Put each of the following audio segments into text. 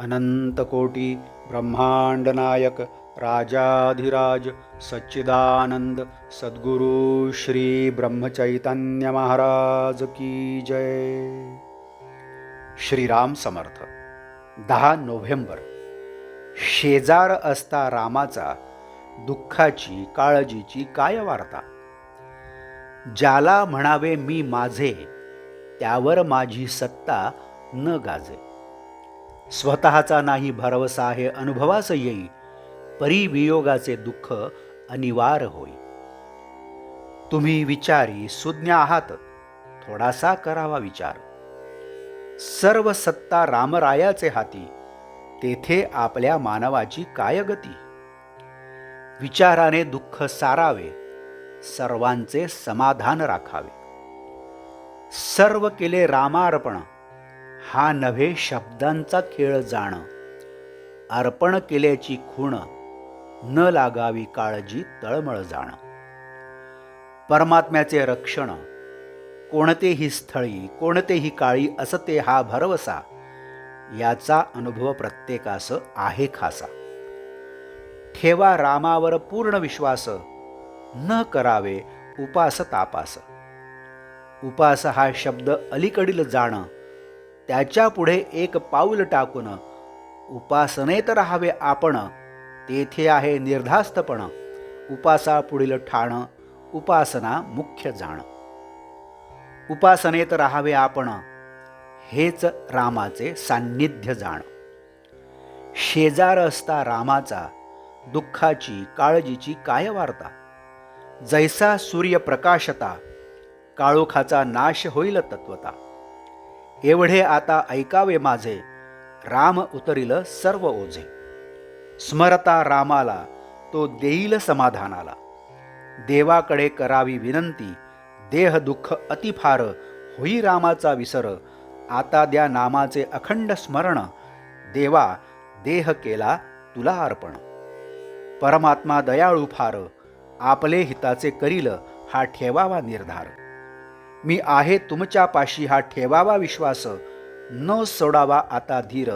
अनंतकोटी ब्रह्मांडनायक राजाधिराज सच्चिदानंद सद्गुरु श्री ब्रह्मचैतन्य महाराज की जय। श्रीराम समर्थ। दहा नोव्हेंबर। शेजार असता रामाचा दुःखाची काळजीची काय वार्ता? ज्याला म्हणावे मी माझे त्यावर माझी सत्ता न गाजे। स्वतःचा नाही भरवसा हे अनुभवास येई परी वियोगाचे दुःख अनिवार्य होई. तुम्ही विचारी सुज्ञ आहात थोडासा करावा विचार. सर्व सत्ता रामरायाचे हाती तेथे आपल्या मानवाची काय गती? विचाराने दुःख सारावे सर्वांचे समाधान राखावे. सर्व केले रामार्पण हा नव्हे शब्दांचा खेळ जाणं. अर्पण केल्याची खूण न लागावी काळजी तळमळ जाण. परमात्म्याचे रक्षण कोणतेही स्थळी कोणतेही काळी असते हा भरवसा याचा अनुभव प्रत्येकास आहे खासा. ठेवा रामावर पूर्ण विश्वास न करावे उपास तापास. उपास हा शब्द अलीकडील जाणं त्याच्या पुढे एक पाऊल टाकून उपासनेत राहावे आपण तेथे आहे निर्धास्तपण उपासा पुढील ठाण उपासना मुख्य जाण. उपासनेत राहावे आपण हेच रामाचे सान्निध्य जाण. शेजार असता रामाचा दुःखाची काळजीची काय वार्ता? जैसा सूर्यप्रकाशता काळोखाचा नाश होईल तत्वता. एवढे आता ऐकावे माझे. राम उतरिल सर्व ओझे. स्मरता रामाला तो देईल समाधानाला. देवाकडे करावी विनंती देह दुःख अतिफार होई रामाचा विसर. आता द्या नामाचे अखंड स्मरण. देवा देह केला तुला अर्पण. परमात्मा दयाळू फार आपले हिताचे करील हा ठेवावा निर्धार. मी आहे तुमच्या पाशी हा ठेवावा विश्वास. न सोडावा आता धीर.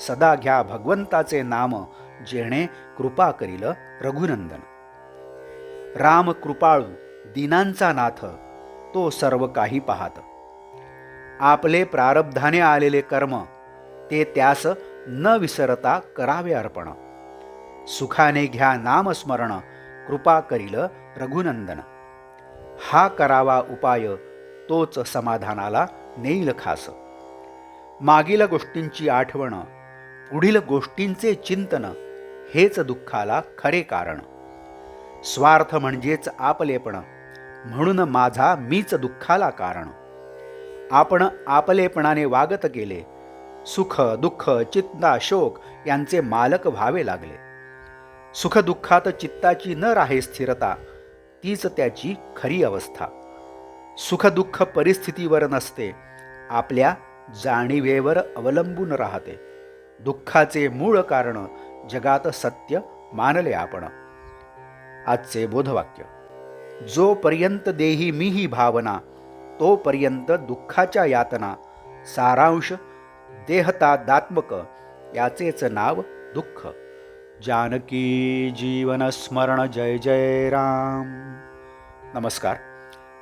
सदा घ्या भगवंताचे नाम जेणे कृपा करील रघुनंदन. राम कृपाळू दिनांचा नाथ तो सर्व काही पाहात. आपले प्रारब्धाने आलेले कर्म ते त्यास न विसरता करावे अर्पण. सुखाने घ्या नामस्मरण कृपा करील रघुनंदन. हा करावा उपाय तोच समाधानाला नेईल खास. मागील गोष्टींची आठवण पुढील गोष्टींचे चिंतन हेच दुःखाला खरे कारण. स्वार्थ म्हणजेच आपलेपण म्हणून माझा मीच दुःखाला कारण. आपण आपलेपणाने वागत गेले सुख दुःख चित्ता शोक यांचे मालक व्हावे लागले. सुखदुःखात चित्ताची न राहे स्थिरता तीच त्याची खरी अवस्था. सुखदुःख परिस्थितीवर नसते. आपल्या जाणीवेवर अवलंबून राहते. दुःखाचे मूळ कारण जगात सत्य मानले आपण. आजचे बोधवाक्य जोपर्यंत देही मी ही भावना तोपर्यंत दुःखाच्या यातना सारांश देहतादात्मक याचेच नाव दुःख. जानकी जीवन स्मरण जय जय राम. नमस्कार.